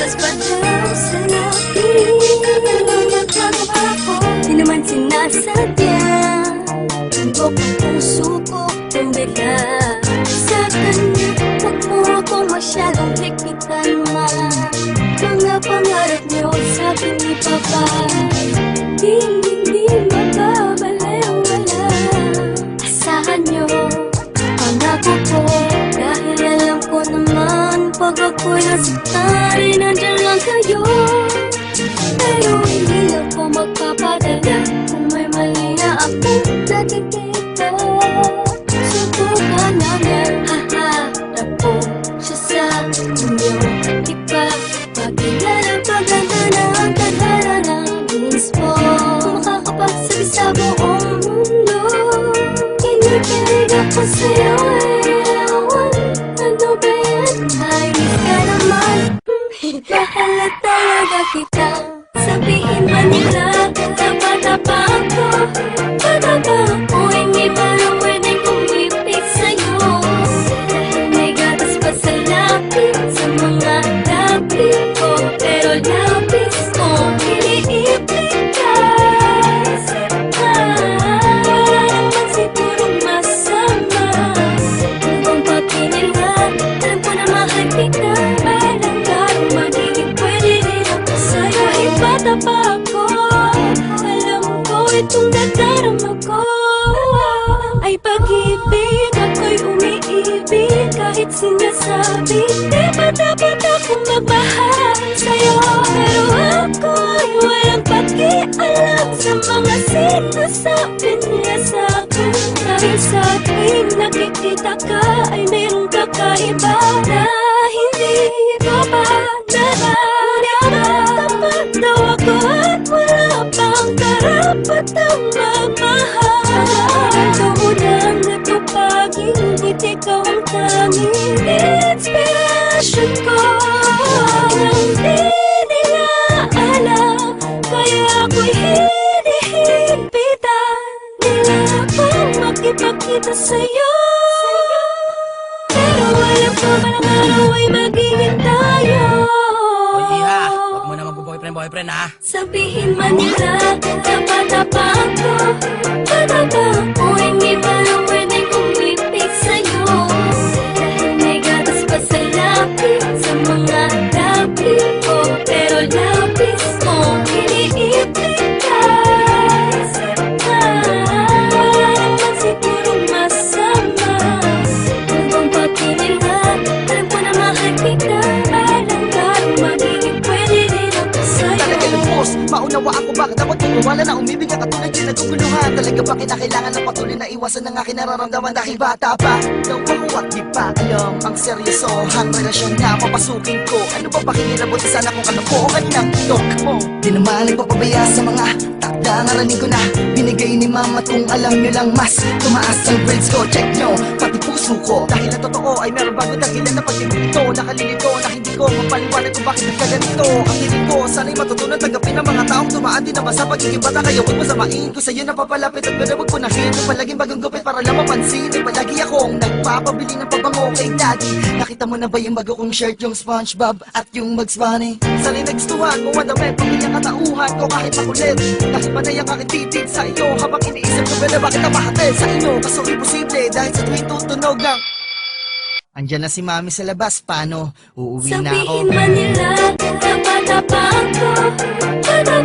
Diyos ba Diyos na pinanunod lang ako Di naman sinasadya Ang buong puso ko tumila Sa kanya, huwag mo ako masyadong higpitan ma Mga pangarap niyo sa akin ni Papa. Nasaktan, ay nandyan lang kayo pero hindi ako magpapadala. May mali na nakikita Subukan namin Haharap ko siya sa inyo Di pa pagkilala Paganda na ang tadhana ng mismo Kung makakapagsabi sa buong mundo. Kinikilig ako sa'yo Bahala talaga kita Sabihin umiibig Kahit sinasabi. Di ba dapat akong magmahal sa'yo. Pero ako'y walang pakialam Sa mga sinasabi nila sa'kin. Dahil sa tuwing nakikita ka Ay mayroong kakaiba Na hindi ko pa nararamdaman. Tapat daw ako ang tanging inspirasyon ko Hindi nila alam Kaya ako'y hinihimpitan Nila akong makipagkita sa'yo Pero alam ko man ang araw ay magiging tayo iha, huwag mo na mag-boyfriend-boyfriend ha. Sabihin man nila Tapa-tapa ako Patapa ako Hindi pa maunawa ako bakit dapat magwawala na umibig ang katulad yung naguguluhan Talaga ba kinakailangan ng patuloy na iwasan ng aking nararamdaman? Dahil bata pa Daw ako at di pa alam ang seryosohang relasyon na papasukin ko. Ano ba pakikirabuti sana kung kalokohan ng tok mo. Di naman nagpapabaya sa mga takda. Naranig ko na binigay ni mama kung alam nyo lang mas Tumaas ang grades ko, check nyo, pati puso ko. Dahil ang totoo ay meron bago dahilan na pag-ibig ito. Nakalilito na hindi ko mapaliwanag kung bakit nagkaganito. Ang hiling ko, sana'y matutunan tanggapin ng mga tumaan din naman sa pagiging bata Kaya huwag masamain ko sa'yo na papalapit at gano'n huwag punahin Yung palaging bagong gupit para lang mapansin. Ay palagi akong nagpapabili ng pabango kay daddy. Nakita mo na ba yung bago kong shirt, yung Spongebob at yung Bugs Bunny? Sana'y nagustuhan mo ang damit, pamilyang katauhan ko kahit makulit Dahil panay ang aking titig sa iyo Habang iniisip ko pala bakit napahatid sa inyo? Kaso imposible dahil sa tuwing tutunog ng Andyan na si mami sa labas, paano? Uuwi na ako. Sabihin man nila Patapa ako